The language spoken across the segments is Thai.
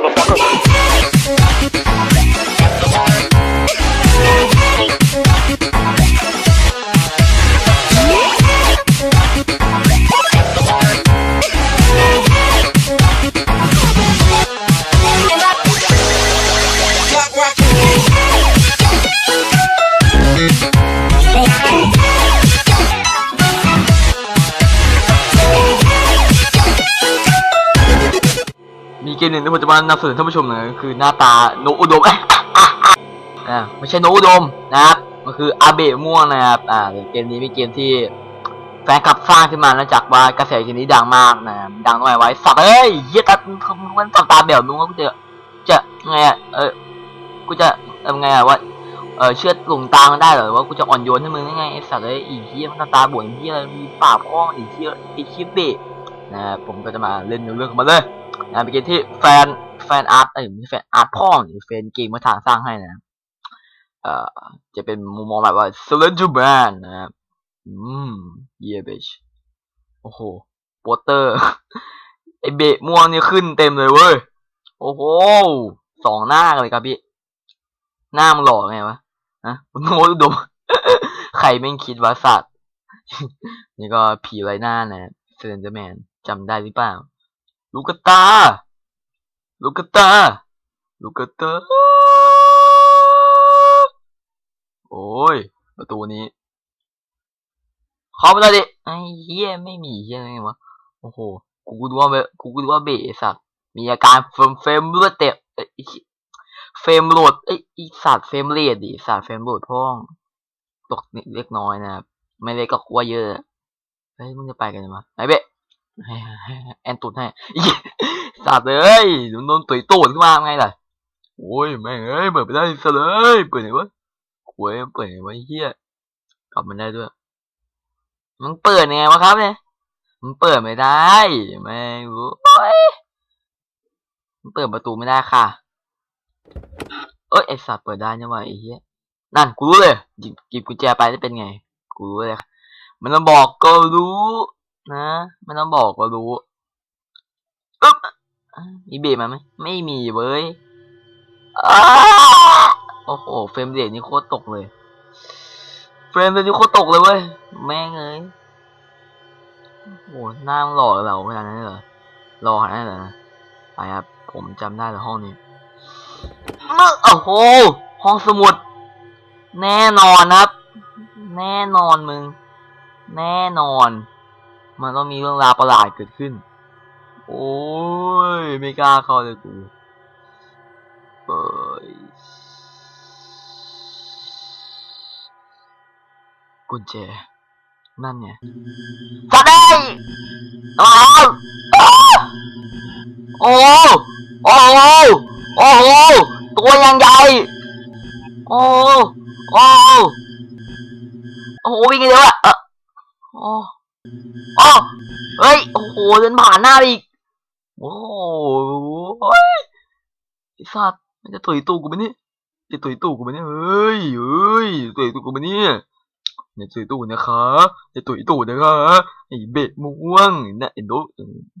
motherfucker. นึ่งที่ผมจะมานำเสนอท่านผู้ชมนะคือหน้าตาโนอุดมอ่าไม่ใช่โนอุดมนะครับมันคืออาเบะม่วงนะครับอ่าเกมนี้เป็นเกมที่แฟนคลับสร้างขึ้นมาเนื่องจากว่ากระแสเกมนี้ดังมากนะครับดังน้อยไว้สัตว์เอ้ยเหี้ยตัดมันสับตาแบบนู้นกูจะจะไงอะเออกูจะทำไงอะว่าเออเชื่อดหลงตามันได้เหรอว่ากูจะอ่อนโยนให้มึงได้ไงไอ้สัตว์เอ้ยอีเหี้ยมันตาบ่นเหี้ยอะไรมีปากพ้องอีเหี้ยไอ้เหี้ยเบะนะผมก็จะมาเล่นเนื้อเรื่องของมันเลย นะเป็นเกมที่แฟนแฟนอาร์ตเอ้ยไม่แฟนอาร์ตพ่อหรือแฟนเกมมาทางสร้างให้นะเอ่อจะเป็นมุมมองแบบว่า s l e n d e r Man นะครับอืมเย่เบชโอ้โหโปสเตอร์ไอเบะม่วงนี่ขึ้นเต็มเลยเว้ย โอ้โหสองหน้ากันเลยครับพี่ หน้ามันหล่อไงวะฮะโน้ตดม ใครแม่คิดว่าสัตว์ นี่ก็ผีไรหน้านะเซนเดอร์แมนจำได้หรือเปล่า ลูกตา ลูกตา ลูกตา โอ้ย ประตูนี้เข้าไปเลยดิ ไอ้เหี้ยไม่มีเหี้ยอะไรวะ โอ้โห กูก็ดูว่าเบกูก็ดูว่าเบะสัตว์มีอาการเฟรมเฟรมเลือดเตะเอ้ยไอ้เฟรมโหลดไอ้ยไอีสัตว์เฟรมเรทดิสัตว์เฟรมโหลดพ่อง ตกนิดเล็กน้อยนะครับ ไม่เล็กก็กลัวเยอะเฮ้ยมึงจะไปกันยังไงไอ้เบะ แอนตุดให้สัตว์เอ้ยโดนตุยตูดขึ้นมาไงล่ะโอ้ยแม่งเอ้ยเปิดไม่ได้ซะเลยเปิดไหนวะโว้ยเปิดไหนวะเฮียกลับมันได้ด้วย มันเปิดไงวะครับเนี่ย มันเปิดไม่ได้แม่งรู้โอ้ยมันเปิดประตูไม่ได้ค่ะ เอ้ยไอสัตว์เปิดได้นี่ยว่ะไอเหี้ยนั่นกูรู้เลยหยิบกุญแจไปจะเป็นไง กูรู้เลยมันต้องบอกก็รู้ นะไม่ต้องบอกก็รู้อึ๊บมีเบรมาไหมไม่มีเว้ยโอ้โหเฟรมเรทนี่โคตรตกเลยเฟรมเรทนี่โคตรตกเลยเว้ยแม่งเอ้ยโอ้หหน้าหล่อเราขนาดนั้นเหรอรอขนาดนั้นเลยนะไปครับผมจำได้เลยห้องนี้อ๊ะโอ้โหห้องสมุด แน่นอนครับ แน่นอนมึง แน่นอน มันต้องมีเรื่องราวประหลาดเกิดขึ้น โอ้ย ไม่กล้าเข้าเลยกูเอ้ยกุญแจ นั่นไงจะได้อ้าวอ้โอ้โอ้โหโอ้โหตัวยังใหญ่ โอ้โอ้โอ้วิ่งไงเดี๋ยวอะโอ้ อ๋อเฮ้ย โอ้โหเดินผ่านหน้าอีก โอ้โหเฮ้ยไอ้สัตว์มันจะตุยตูกูไปนี่จะตุยตูกูไปนี่เฮ้ยเฮ้ยตุยตูกูไปนี่ยอย่าตุยตูนะคะอย่าตุยตูนะคะไอ้เบะม่วงน่ะไอ้โด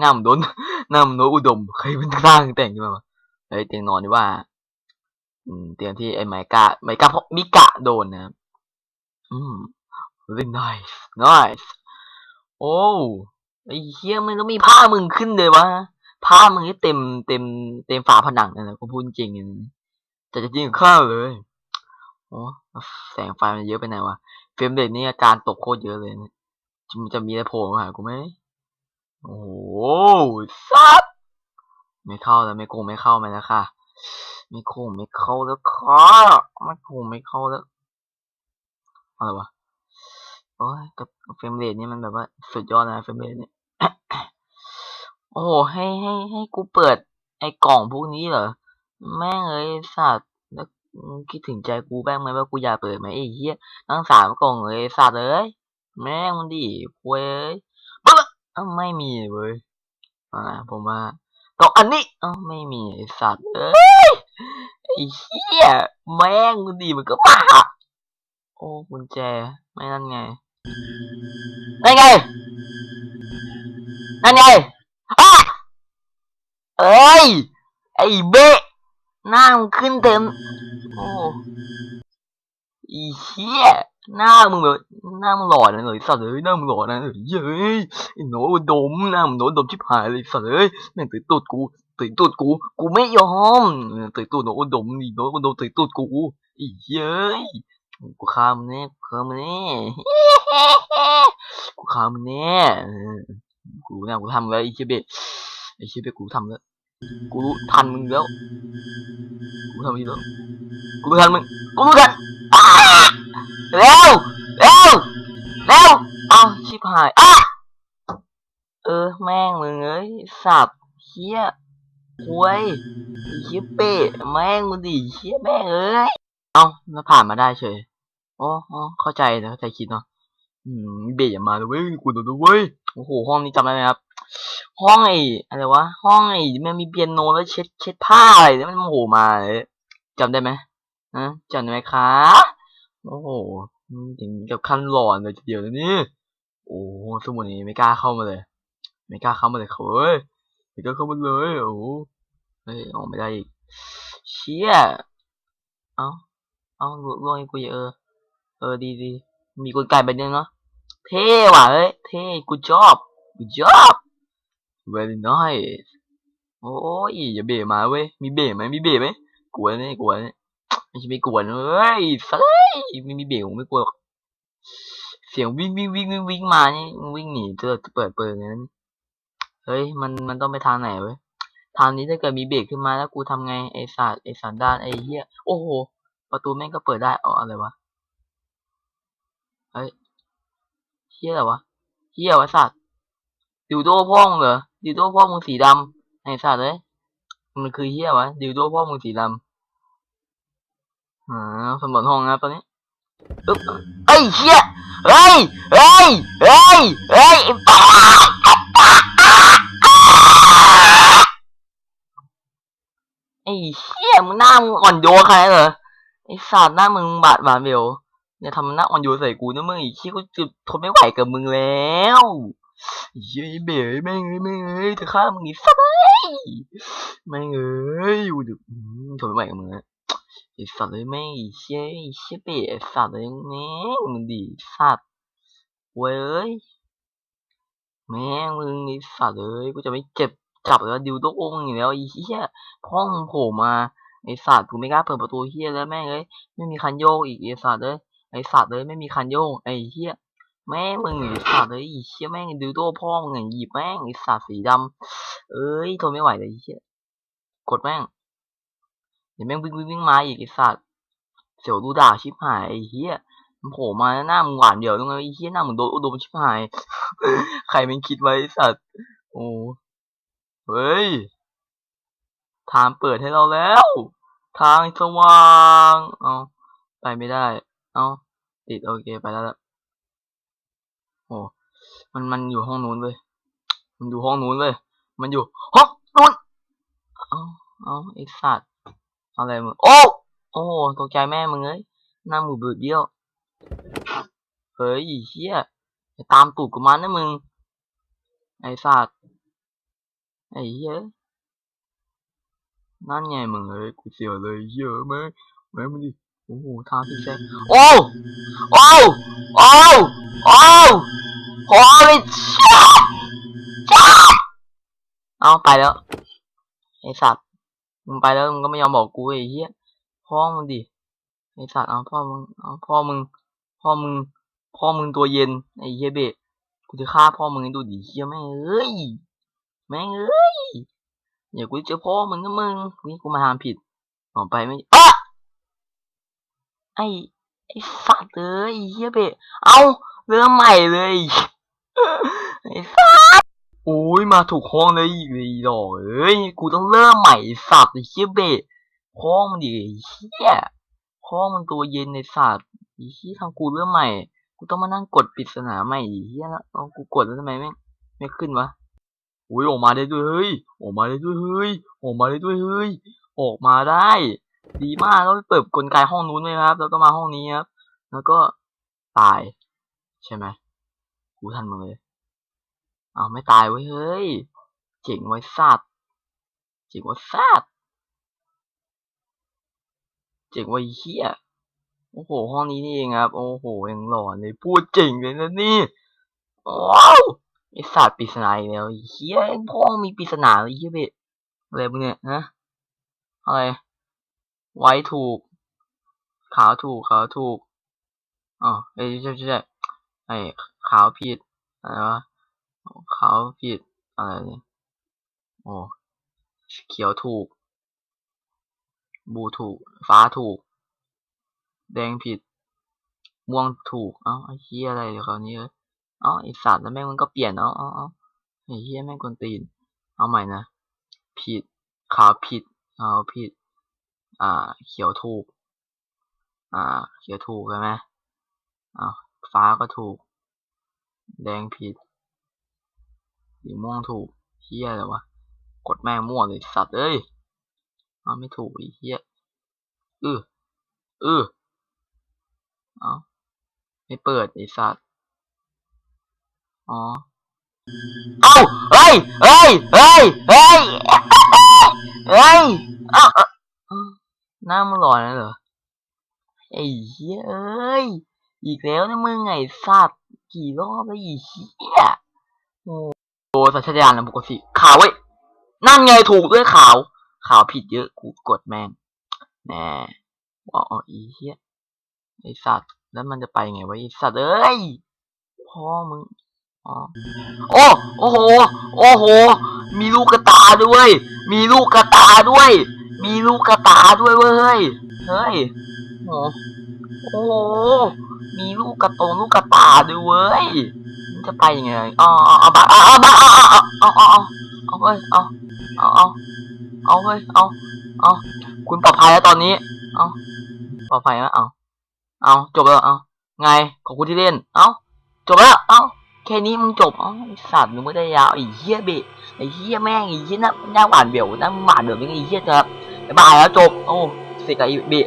งามโดนงามโนอุดมใครเป็นร้างแต่งขึ้นมาเฮ้ยเตียงนอนดีว่า อืม เตียงที่ไอ้ไมกาไมกาเพราะมิกะโดนนะอืม very nice nice โอ้ไอ้เฮียมันต้องมีผ้ามึงขึ้นเลยวะผ้ามึงนี่เต็มเต็มเต็มฝาผนังเลยนะกูพูดจริงๆแต่จะจริงข้าวเลยโอ้แสงไฟมันเยอะไปไหนวะเฟรมเรทนี่อาการตกโคตรเยอะเลยนะจะมันจะมีอะไรโผล่มาหากูไหมโอ้โหซับไม่เข้าแล้วไม่คงไม่เข้าไหมแล้วค่ะไม่คงไม่เข้าแล้วค่ะไม่คงไม่เข้าแล้วอะไรวะ โอ้ยกับเฟรมเรทนี่มันแบบว่าสุดยอดนะเฟรมเรทเนี่ยโอ้โหให้ให้ให้กูเปิด ไอ้กล่องพวกนี้เหรอ แม่งเอ้ยสัตว์แล้วคิดถึงใจกูแบ้งไหมว่ากูอยากเปิดไหมไอ้เหี้ยทั้งสามกล่องเลยสัตว์เอ้ยแม่งมันดิควยเอ้ยบ้าละไม่มีเว้ยอ่าผมว่ากล่องอันนี้อ้าไม่มีสัตว์เอ้ยไอ้เหี้ยแม่งมันดีมันก็บ้าโอ้กุญแจไม่นั่นไง นั่นไง นั่นไงอ้าเอ้ย ไอ้เบะหน้ามึงขึ้นเต็ม โอ้อีเหี้ย หน้ามึงแบบหน้ามึงหล่อนะเลยสัตว์เอ้ยหน้ามึงหล่อนะเอ้ยเย้ยไอ้หนูดมหน้ามึงหนูดมชิบหายเลยสัตว์เอ้ยแม่งตื่นตูดกูตื่นตูดกู กูไม่ยอมตื่นตูดหนูดมนี่หนูดมตื่นตูดกูอีเย้ย กูฆ่ามึงแน่กูฆ่ามึงแน่กูฆ่ามึงแน่กูเนี่ยกูทำแล้วไอ้เชเบะไอ้เชเบะกูทำแล้วกูทันมึงแล้วกูทำดีแล้วกูทันมึงกูทันเร็วเร็วเร็วเอาชิบหายอะเออแม่งมึงเอ้ยสับเชี่ยควยอ้เชี่ยเปะแม่งมึงดิเชี่ยแม่งเอ้ยเอาแล้วผ่านมาได้เฉย อ๋ออ๋อเข้าใจนะเข้าใจคิดเนาะอืมเบสอย่ามาเลยเว้ยกูโดนเว้ยโอ้โหห้องนี้จำได้ไหมครับ ห้องไอ้อะไรวะห้องไอ้มันมีเปียโนแล้วเช็ดเช็ดผ้าอะไรเนี่ยมันโผล่มาเลยจำได้ไหมฮะจำได้ไหมคะโอ้โหถึงกับขั้นหลอนเลยทีเดียวนะนี่โอ้โหสมุนนี้ไม่กล้าเข้ามาเลย ไม่กล้าเข้ามาเลยเขาเว้ยไม่กล้าเข้ามาเลยโอ้โหเฮ้ยออกไม่ได้อีกเชี่ยเอ้าเอ้าลวงให้กูอีกเออ เออดีดีมีกลไกแบบนี้เนาะเท่ว่ะเอ้ยเท่ good job good job very nice โอ้ยอย่าเบะมาเว้ยมีเบะไหมมีเบะไหมกลัวเนี่ยกลัวเนี่ยไม่ใช่ไม่กลัวนะเว้ยเฮ้ยไม่มีเบะผมไม่กลัวหรอกเสียงวิ่งวิ่งวิ่งวิ่งวิ่งมานี่วิ่งหนีเจอเปิดเปิดอย่างนั้นเฮ้ยมันมันต้องไปทางไหนเว้ยทางนี้ถ้าเกิดมีเบรกขึ้นมาแล้วกูทำไงไอสัตว์ไอสันดานไอเหี้ยโอ้โหประตูแม่งก็เปิดได้อ๋ออะไรวะ เฮ้ยเฮียอะไรวะเฮียวะสัตว์ดิวโดพ่อมึงเหรอดิวโดพ่อมึงสีดำไอสัตว์เลยมันคือเฮียวะดิวโดพ่อมึงสีดำอ่าสำรวจห้องนะตอนนี้อึ๊บเอ้เฮียเฮ้ยเฮ้ยเฮ้ยเฮ้ยไอ้บ้าไอ้เฮี้ยมึงหน้ามึงอ่อนโยนใครเหรอไอ้สัตว์หน้ามึงบาดบาดเบล อย่าทำหน้าอ่อนโยนใส่กูนะมึงไอ้ขี้กูจะทนไม่ไหวกับมึงแล้วเย้เบ๋แม่งเอ้ยแม่งเอ้ยจะฆ่ามึงอีกสัตว์เอ้ยแม่งเอ้ยกูจะอืมทนไม่ไหวกับมึงแล้วไอ้สัตว์เลยแม่งไอ้เชี่ยไอ้เชี่ยเบ๋สัตว์เลยแม่งมึงดีสัตว์เว้ยแม่งมึงไอ้สัตว์เอ้ยกูจะไม่เจ็บจับแล้วดิวโดมึงอีกแล้วไอ้เหี้ยพ่อมึงโผล่มาไอ้สัตว์กูไม่กล้าเปิดประตูเหี้ยแล้วแม่งเอ้ยไม่มีคันโยกอีกไอ้สัตว์เอ้ย ไอสัตว์เลยไม่มีคันโยกไอเฮียแม่งมึงไอสัตว์เลยไอเฮียแม่งดูโต้พ่อมึงไงหยิบแม่งไอสัตว์สีดำเอ้ยทนไม่ไหวเลยไอเฮียกดแม่งเดี๋ยวแม่งวิ่งวิ่งวิ่งมาอีกไอสัตว์เสียวดูด่าชิบหายไอเฮียมันโผล่มาหน้ามึงหวานเดียวตรงนั้นไอเฮียหน้ามึงโดนอุดมชิบหาย ใครม่งคิดไว้สัตว์โอ้เฮ้ยทางเปิดให้เราแล้ว ทางสว่างเอาไปไม่ได้ เอาติดโอเคไปแล้วละโอ้มันมันอยู่ห้องนู้นเลยมันอยู่ห้องนู้นเลยมันอยู่ห้องนู้นเอาเอาไอสัตว์อะไรมึงโอ้โอ้ตกใจแม่มึงเอ้ยหน้าหมือบืดเบี้ยวเฮ้ยเฮียอย่าตามตูดกูมันนะมึง ไอสัตว์ไอเฮียนั่นไงมึงเอ้ยกูเสียวเลยเยอะไหมแม่มึงดิ อ้โหท่างที่แซงโอ้โอ้โอ้โอ้โอ้ยจ้าจ้าเอาไปแล้วไอสัตว์มึงไปแล้วมึงก็ไม่ยอมบอกกูไอ้เหี้ยพ่อมึงดิไอสัตว์เอาพ่อมึงเอาพ่อมึงพ่อมึงพ่อมึงตัวเย็นไอ้เหี้ยเบะกูจะฆ่าพ่อมึงให้ดูดิเหี้ยแม่งเอ้ยแม่งเอ้ยอย่ากูจะเจอพ่อมึงนะมึงนี่กูมาทำผิดออกไปไม่อะ ไอไอสัตว์เอ้ยเฮียเบะเอาเริ่มใหม่เลยไอสัตว์โอ้ยมาถูกห้องเลยอีกเลยดอกเอ้ยกูต้องเริ่มใหม่สัตว์ไอเฮียเบะห้องมันดิเฮียห้องมันตัวเย็นในสัตว์ไอ้เฮียทำกูเริ่มใหม่กูต้องมานั่งกดปริศนาใหม่ไอเฮียแล้วเอากูกดแล้วทำไมไม่ไม่ขึ้นวะอุ้ยออกมาได้ด้วยเฮ้ยออกมาได้ด้วยเฮ้ยออกมาได้ด้วยเฮ้ยออกมาได้ ดีมากแล้วไปเปิดกลไกห้องนู้นเลยครับ แล้วก็มาห้องนี้ครับ แล้วก็ตาย ใช่ไหมกูทันมึงเลยเอาไม่ตายเว้ยเฮ้ย เจ๋งไว้สัตว์เจ๋งไว้สัตว์เจ๋งวะไอ้เฮียโอ้โห ห้องนี้นี่เองครับ โอ้โหยังหลอนเลยพูดเจ๋งเลยนะนี่ว้าวไอสัตว์ปริศนาอีกแล้วเฮียพ่อมีปริศนาไอ้เฮียเบะอะไรมึงเนี่ยฮะอะไร ไว้ถูก ขาวถูก ขาวถูกอ๋อเอ้ยใช่ใช่ใช่ไอ้ขาวผิดอะไรวะขาวผิดอะไรเนี่ยโอ้เขียวถูก บูถูก ฟ้าถูก แดงผิด ม่วงถูก เอ้าไอ้เฮียอะไรเดี๋ยวคราวนี้เอ้ยเอ้าไอสัตว์แล้วแม่งมันก็เปลี่ยน เอ้าเอ้าเอ้าไอ้เฮียแม่งกวนตีน เอาใหม่นะ ผิด ขาวผิด ขาวผิด อ่า เขียวถูก อ่า เขียวถูกใช่ไหมอ่าฟ้าก็ถูก แดงผิด สีม่วงถูกเฮียอะไรวะ กดแม่งม่วงเลยสัตว์เอ้ยเอาไม่ถูกอ้เฮียเออเออเอาไม่เปิดไอสัตว์ อ๋อ เอ้าเฮ้ยเฮ้ยเฮ้ยเฮ้ยเฮ้ยเอ้า หน้ามึงหล่อนแล้วเหรอ ไอ้เหี้ยเอ้ย อีกแล้วนะมึงไงสัตว์กี่รอบแล้วอีเหี้ยโอ้โหสัญชาตญาณนะปกติขาวเว้ย นั่นไงถูกด้วยขาว ขาวผิดเยอะ กูกดแม่งแน่อ๋ออีเหี้ย ไอสัตว์ แล้วมันจะไปไงวะไอสัตว์เอ้ย พ่อมึงอ๋อโอ้โอ้โห โอ้โห มีลูกกระตาด้วย มีลูกกระตาด้วย มีลูกกระตาด้วยเว้ย เฮ้ยโอ้โห มีลูกกระตงลูกกระตาด้วยเว้ยมันจะไปยังไงอ๋อเอาบ้าเอาบ้าเอาเอาเอาเอาเฮ้ยเอาเอาเอาเอาเฮ้ยเอาเอาคุณปลอดภัยแล้วตอนนี้ เอาปลอดภัยแล้วเอาเอาจบแล้วเอาไงขอบคุณที่เล่น เอาจบแล้วเอาแค่นี้มึงจบอ๋อสัตว์มึงไม่ได้ยาวอีเหี้ยเบะ ไอ้เหี้ยแม่งไอ้เหี้ยน่าน่าหวานเบี่ยวน่าหวานเบี่ยวไม่ไอ้เหี้ยครับบ๊ายบายแล้วจบโอ้เสกกับไอ้เบะ